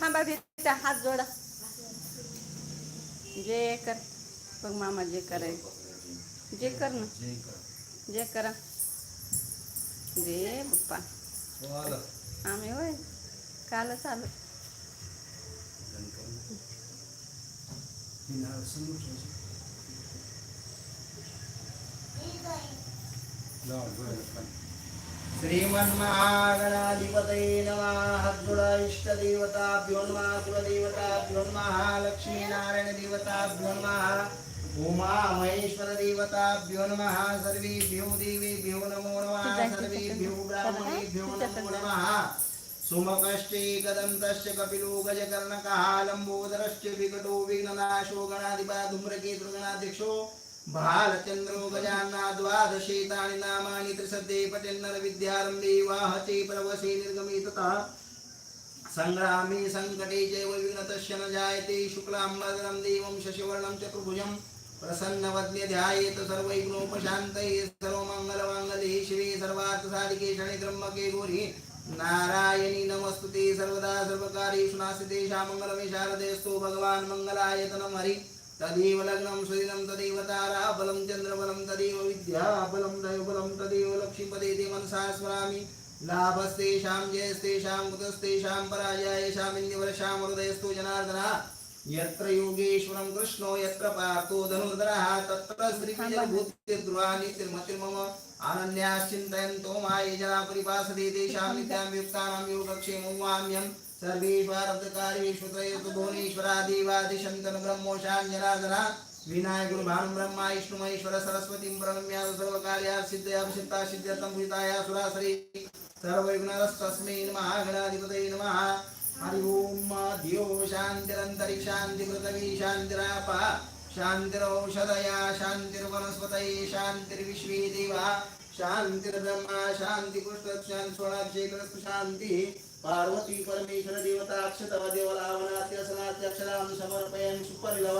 थांबा हात जोडा. जे कर बघ मामा जे कराय जे कर ना. जे करा. जे पप्पा. आम्ही होय. कालच आलो. श्रीमन्महागणाधिपतये नमः। इष्टदेवताभ्यो नमः कुलदेवताभ्यो नमः लक्ष्मीनारायणदेवताभ्यो नमः उमा महेश्वर देवताभ्यो नमः सर्वेभ्यो देवेभ्यो नमो नमः सर्वेभ्यो ब्राह्मणेभ्यो नमो नमः। सुमकश्चे कदन्तश्च कपिलो गजकर्णकः लम्बोदरश्च विकटो विघ्ननाशो गणाधिपा धूम्रकेतुर्गणाध्यक्षो भालचन्द्रो गजान्ना द्वादशेतानि नामानि त्रिसद्ये पठन्नर वाहते प्रवसे निर्गमे तथा सङ्ग्रामे सङ्कटे चैव विघ्नतस्य न जायते शुक्लाम्बरं देवं शशिवर्णं चतुर्भुजं प्रसन्नवद्य ध्यायेत सर्वैग्नोपशान्तये सर्वमङ्गलमाङ्गले शिवे सर्वार्थसारिके शनि त्र्यम्बके गौरी नारायणी नमस्तुते सर्वदा सर्वकारेषु नास्ति मङ्गलमे शारदेस्तु भगवान् मङ्गलायतनं हरि। तदेव लग्नं सुदिनं तदेव ताराबलं चन्द्रबलं तदेव विद्याबलं दैवबलं तदेव लक्ष्मीपदे ते मनसा स्मरामि लाभस्तेषां जयस्तेषां कुतस्तेषां पराजयेषामिन्दिवर्षां हृदयस्तु जनार्दनः। यत्र योगेश्वरं कृष्णो यत्र पार्थो धनुर्धरः तत्र श्रीविजयभूतिर्ध्रुवानि तिर्मतिर्मम अनन्याश्चिन्तयन्तो माये जना परिपासते तेषां नित्यां युक्तानां योगक्षेमो वाम्यं सर्वेश्वरब्धकार्येषु त्रयस्तु भुवनेश्वरा देवादिशन्तन ब्रह्मोषाञ्जनादना विनायक गुरु भानु ब्रह्मा विष्णु महेश्वर सरस्वतीं प्रणम्या सर्वकार्या सिद्धया सिद्धा सिद्ध्यर्थं भूताया सुरासरे सर्वविघ्नरस्तस्मै नमः गणाधिपतये नमः हरि ओम धियो शान्तिरन्तरिक्षान्ति पृथिवी शान्तिरापा शान्तिरौषधया शान्तिर्वनस्पतये शान्तिर्विश्वे देवा शान्तिर्ब्रह्मा शान्तिपुष्टशान्ति सोणाभिषेकस्तु शान्तिः पार्वती परमेश्वर देवता अक्षतव देवलावनात्यसनात्यक्षरां समर्पयन् सुपरिलव।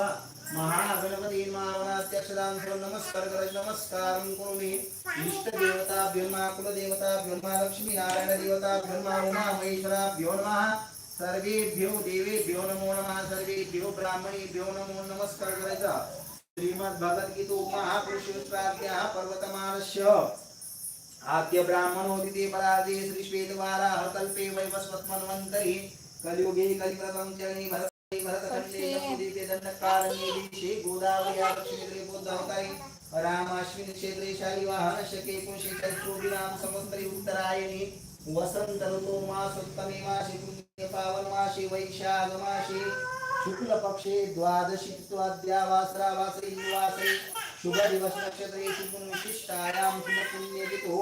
महागणपती मावनात्यक्षरां सर्व नमस्कार करज नमस्कारं करोमि। इष्टदेवताभ्यो नमः कुलदेवताभ्यो नमः लक्ष्मीनारायण देवताभ्यो उमामहेश्वराभ्यो नमः। सर्वेभ्यो देवेभ्यो नमो नमः सर्वेभ्यो ब्राह्मणेभ्यो नमो नमस्कार करायचा श्रीमद्भगवद्गीतो भगवद्गीता पर्वतमानस्य। आद्य ब्राह्मणोदिते परादे श्री श्वेतवाराह कल्पे वैवस्वत्मन्वन्तरि कलियुगे कलिप्रथम चरणे भरते भरतखण्डे नपुदीपे दण्डकारण्ये देशे गोदावर्या लक्ष्मीद्रे बोद्धवतारि रामाश्विन क्षेत्रे शालिवाहन शके पुंषे चैत्रोभिराम संवत्सरे उत्तरायणे वसंत ऋतु मासोत्तमे मासे पुण्य पावन मासे वैशाख मासे शुक्ल पक्षे द्वादशी त्वाद्यावासरावासरे युवासरे शुभ दिवस नक्षत्रे शुभ विशिष्टायां शुभ पुण्य दितो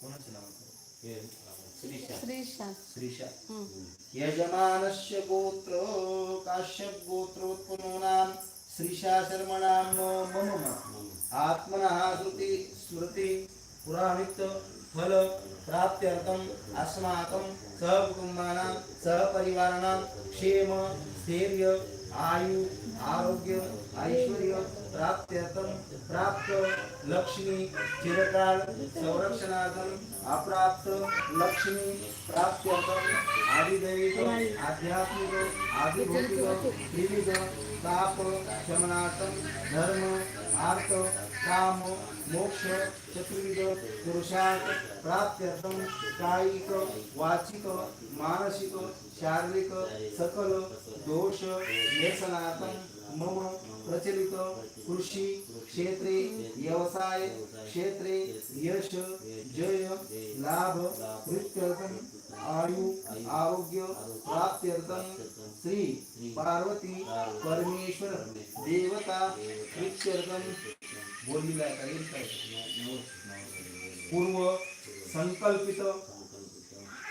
कोणाचं नाव हे श्रीशा. श्रीशा. श्रीशा. हम्म. यजमानस्य गोत्र काश्यप गोत्रोत्पन्नानां श्रीशा शर्मणां नो मनुम आत्मनः श्रुति स्मृति पुराणित फल प्राप्त्यर्थम् अस्माकं सहकुटुम्बानां सहपरिवाराणां क्षेम स्थैर्य आयु आरोग्य ऐश्वर्य प्राप्त्यर्थं प्राप्त लक्ष्मी चिरकाल संरक्षणार्थम् अप्राप्त लक्ष्मी प्राप्त्यर्थम् आदिदैविक आध्यात्मिक आदिभौतिक त्रिविध ताप शमनार्थं धर्म आर्त काम मोक्ष चतुर्विध पुरुषार्थ प्राप्त्यर्थं कायिक वाचिक मानसिक शारीरिक सकल दोष व्यसनार्थं मम प्रचलित कृषी क्षेत्रे व्यवसाय क्षेत्रे यश जय लाभ वृत्त्यर्थम आयु आरोग्य प्राप्त्यर्थम श्री पार्वती परमेश्वर देवता वृत्त्यर्थम बोलीला पूर्व संकल्पित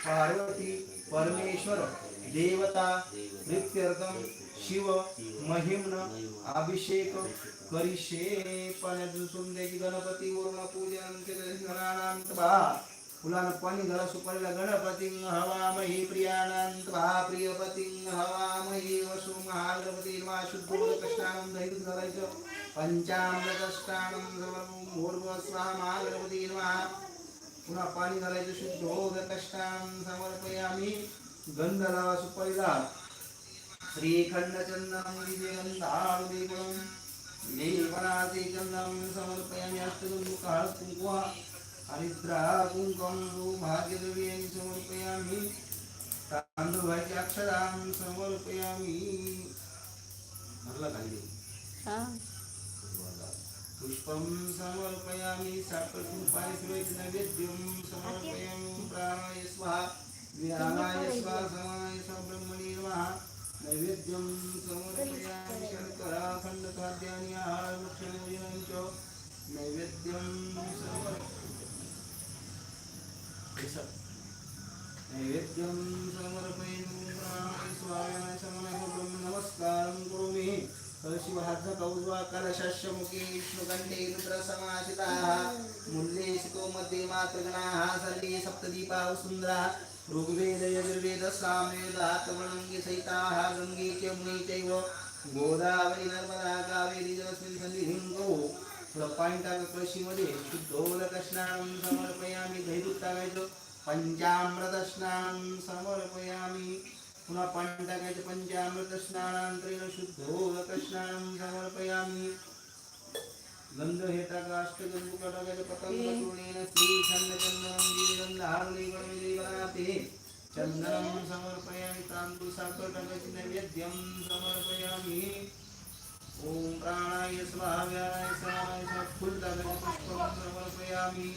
पार्वती परमेश्वर देवता प्रीत्यर्थम शिव महिम्न अभिषेक करिष्ये पाण्यातून गणपती वरुण पूजन केलं फुलान पाणी घरा सुपारीला गणपती हवामही प्रियानंत भा प्रियपती हवामही वसु महागणपती मा शुद्ध कष्टानं दहीत करायचं पंचामृत कष्टानं भूर्भ स्वाहा महागणपती नमः. पुन्हा पाणी घालायचं शुद्ध कष्टानं समर्पयामी. गंध लावा सुपारीला. श्रीखंड चंदनम विजयगंधाळुदीपम लेपनाचे चंदनम समर्पयामि अष्टगंधुकाळ कुंकुवा हरिद्रा कुंकम भाग्यद्रव्याన్ని समर्पयामि तांदूळाची अक्षरां समर्पयामि भरला काही हा पुष्पं समर्पयामि साकरपुष्पाय सुरेश नैवेद्यं समर्पयामि ॐ प्राणाय स्वाहा विरागाय स्वाहा समाय ब्रह्मणे नमः नैवेद्यं समर्पयामि शर्कराखण्डखाद्यानि आहारभक्षणभोजनं च नैवेद्यं समर्पयामि नैवेद्यं समर्पयन् प्राणाय स्वाहाय समाय ब्रह्म नमस्कारं करोमि शिवहार्धकौर्वा कलशस्य मुखे विष्णुकण्ठे रुद्रसमासिताः मूल्ये शितो मध्ये मातृगणाः सर्वे सप्तदीपाः सुन्दराः ऋग्वेद यजुर्वेद सामवेदात्मणङ्गे सहिताः गङ्गे च मुने चैव गोदावरी नर्मदा कावेरी जलस्मिन् सन्निधिं गो पुढं पाणी समर्पयामि धैर्य टाकायचं समर्पयामि पुन्हा टाकायचं पंचामृत स्नानांतरेण समर्पयामि. गंध हे टाका अष्टगंधुक टाकायचं पतंग चूर्णेन श्री चंदचंदनं दीर्घंधारुणीगणविदेवनाथे चंदनं समर्पयामि तांदूळ साखर टाकायची नैवेद्यं समर्पयामि. ओम प्राणाय स्वाहा व्यानाय समानाय स्वाहा फुल टाकायचं पुष्पं समर्पयामि.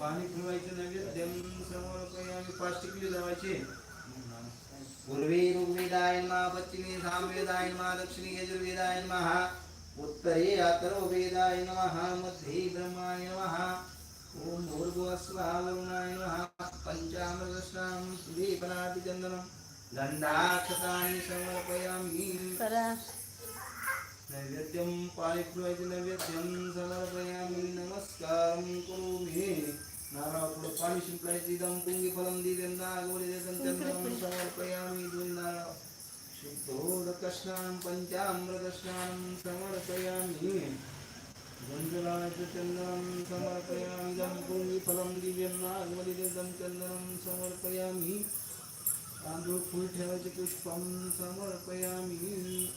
पाणी फिरवायचं नैवेद्यं समर्पयामि. पाच टिकली लावायचे? पूर्वे ऋग्वेदाय नमः पश्चिमे सामवेदाय नमः दक्षिणे यजुर्वेदाय नमः उत्तरे अथर्ववेदाय नमः मध्ये ब्रह्माय नमः ॐ भूर्भुवस्वः वरुणाय नमः पञ्चामृतस्नानं सुदीपनादिचन्दनं दण्डाक्षतानि समर्पयामि। नैवेद्यं पाणिपुरायचं नैवेद्यं समर्पयामि। नमस्कारं करोमि नारळापुढं पाणी शिंपडायचं इदं पुंगी फलं दिव्यं नागवलिदेदं चंद्रं समर्पयामि दोन नारळ. शुद्धोदकस्नानं पञ्चामृतस्नानं समर्पयामि. गंजलायचं चंदनं समर्पयामि इदं पुंगी फलं दिव्यं नागवलिदेदं चंदनं समर्पयामि. तांदूळ फुल ठेवायचे पुष्पं समर्पयामि.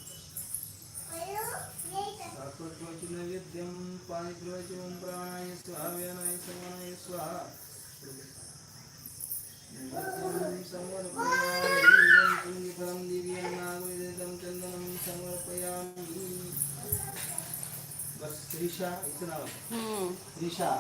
साखरपुराची नैवेद्यं पाणी पिवायचे ओम प्राणाय स्वाहा व्यानाय समानाय स्वाहा। समर्पयामि दिव्यं नागवेदं चंदनं समर्पयामि। बस श्रीशा इथं नाव। श्रीशा